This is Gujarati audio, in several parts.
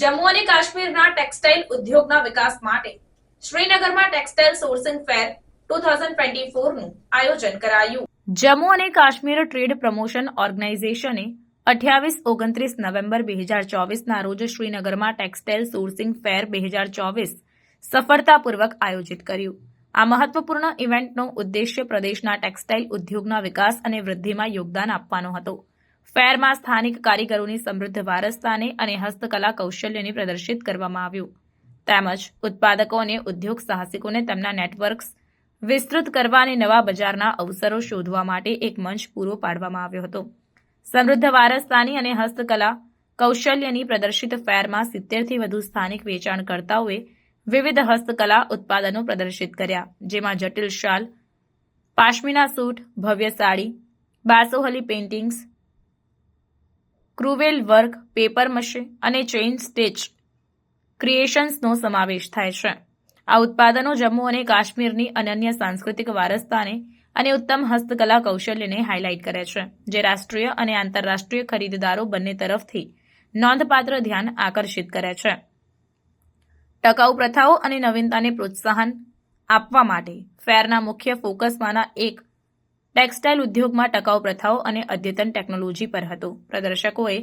જમ્મુ અને કાશ્મીરના ટેક્સટાઇલ ઉદ્યોગના વિકાસ માટે શ્રીનગરમાં ટેક્સટાઇલ સોર્સિંગ ફેર ટુ ફોરનું આયોજન કરાયું. જમ્મુ અને કાશ્મીર ટ્રેડ પ્રમોશન ઓર્ગેનાઇઝેશને અઠ્યાવીસ ઓગણત્રીસ નવેમ્બર બે હજાર ચોવીસના રોજ શ્રીનગરમાં ટેક્સટાઇલ સોર્સિંગ ફેર બે હજાર ચોવીસ સફળતાપૂર્વક આયોજિત કર્યું. આ મહત્વપૂર્ણ ઇવેન્ટનો ઉદ્દેશ્ય પ્રદેશના ટેક્સટાઇલ ઉદ્યોગના વિકાસ અને વૃદ્ધિમાં યોગદાન આપવાનો હતો. ફેરમાં સ્થાનિક કારીગરોની સમૃદ્ધ વારસતાને અને હસ્તકલા કૌશલ્યને પ્રદર્શિત કરવામાં આવ્યું. તેમજ ઉત્પાદકો અને ઉદ્યોગ સાહસિકોને તેમના નેટવર્ક્સ વિસ્તૃત કરવા અને નવા બજારના અવસરો શોધવા માટે એક મંચ પૂરો પાડવામાં આવ્યો હતો. સમૃદ્ધ વારસતાની અને હસ્તકલા કૌશલ્યની પ્રદર્શિત ફેરમાં સિત્તેરથી વધુ સ્થાનિક વેચાણકર્તાઓએ વિવિધ હસ્તકલા ઉત્પાદનો પ્રદર્શિત કર્યા, જેમાં જટિલ શાલ, પાશ્મિના સૂટ, ભવ્ય sari, Basohli paintings crewel work papier-mache અને ચેઇન સ્ટેચ ક્રિએશન્સનો સમાવેશ થાય છે. આ ઉત્પાદનો જમ્મુ અને કાશ્મીરની અનન્ય સાંસ્કૃતિક વારસતાને અને ઉત્તમ હસ્તકલા કૌશલ્યને હાઇલાઇટ કરે છે, જે રાષ્ટ્રીય અને આંતરરાષ્ટ્રીય ખરીદદારો બંને તરફથી નોંધપાત્ર ધ્યાન આકર્ષિત કરે છે. ટકાઉ પ્રથાઓ અને નવીનતાને પ્રોત્સાહન આપવા માટે ફેરના મુખ્ય ફોકસમાંના એક ટેક્સટાઇલ ઉદ્યોગમાં ટકાઉ પ્રથાઓ અને અદ્યતન ટેકનોલોજી પર હતો. પ્રદર્શકોએ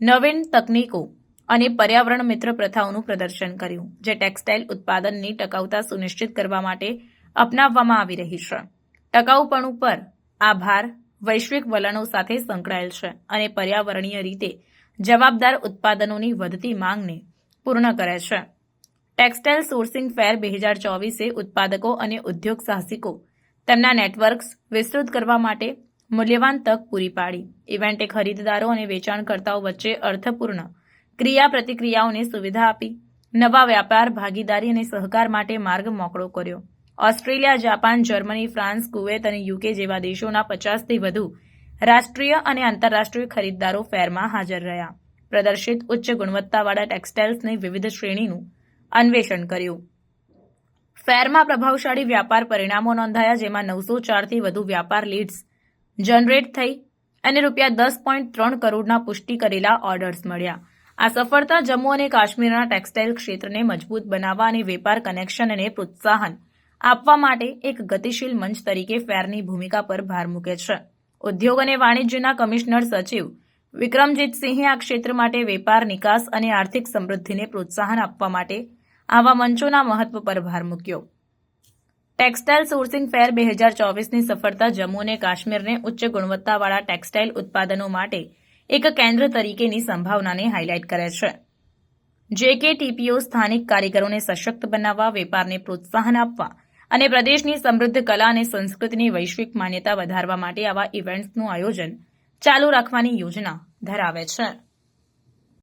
નવીન તકનીકો અને પર્યાવરણ મિત્ર પ્રથાઓનું પ્રદર્શન કર્યું, જે ટેક્સટાઇલ ઉત્પાદનની ટકાઉતા સુનિશ્ચિત કરવા માટે અપનાવવામાં આવી રહી છે. ટકાઉપણું પર આભાર વૈશ્વિક વલણો સાથે સંકળાયેલ છે અને પર્યાવરણીય રીતે જવાબદાર ઉત્પાદનોની વધતી માંગને પૂર્ણ કરે છે. ટેક્સટાઇલ સોર્સિંગ ફેર બે હજાર ચોવીસે ઉત્પાદકો અને ઉદ્યોગ સાહસિકો તેમના નેટવર્ક્સ વિસ્તૃત કરવા માટે મૂલ્યવાન તક પૂરી પાડી. ઇવેન્ટે ખરીદદારો અને વેચાણકર્તાઓ વચ્ચે અર્થપૂર્ણ ક્રિયા પ્રતિક્રિયાઓને સુવિધા આપી, નવા વ્યાપાર, ભાગીદારી અને સહકાર માટે માર્ગ મોકળો કર્યો. Australia, Japan, Germany, France, Kuwait અને યુકે જેવા દેશોના પચાસથી વધુ રાષ્ટ્રીય અને આંતરરાષ્ટ્રીય ખરીદદારો ફેરમાં હાજર રહ્યા. પ્રદર્શિત ઉચ્ચ ગુણવત્તાવાળા ટેક્સટાઇલ્સની વિવિધ શ્રેણીનું અન્વેષણ કર્યું. ફેરમાં પ્રભાવશાળી વ્યાપાર પરિણામો નોંધાયા, જેમાં નવસો ચારથી વધુ વ્યાપાર લીડ્સ જનરેટ થઈ અને રૂપિયા દસ પોઈન્ટ ત્રણ કરોડના પુષ્ટિ કરેલા ઓર્ડર્સ મળ્યા. આ સફળતા જમ્મુ અને કાશ્મીરના ટેક્સટાઇલ ક્ષેત્રને મજબૂત બનાવવા અને વેપાર કનેક્શનને પ્રોત્સાહન આપવા માટે એક ગતિશીલ મંચ તરીકે ફેરની ભૂમિકા પર ભાર મૂકે છે. ઉદ્યોગ અને વાણિજ્યના કમિશનર સચિવ વિક્રમજીતસિંહે આ ક્ષેત્ર માટે વેપાર નિકાસ અને આર્થિક સમૃદ્ધિને પ્રોત્સાહન આપવા માટે આવા મંચોના મહત્વ પર ભાર મૂક્યો. ટેક્સટાઇલ સોર્સિંગ ફેર બે હજાર ચોવીસની સફળતા જમ્મુ અને કાશ્મીરને ઉચ્ચ ગુણવત્તાવાળા ટેક્સટાઇલ ઉત્પાદનો માટે એક કેન્દ્ર તરીકેની સંભાવનાને હાઇલાઇટ કરે છે. જે કે ટીપીઓ સ્થાનિક કારીગરોને સશક્ત બનાવવા, વેપારને પ્રોત્સાહન આપવા અને પ્રદેશની સમૃદ્ધ કલા અને સંસ્કૃતિની વૈશ્વિક માન્યતા વધારવા માટે આવા ઇવેન્ટ્સનું આયોજન ચાલુ રાખવાની યોજના ધરાવે છે.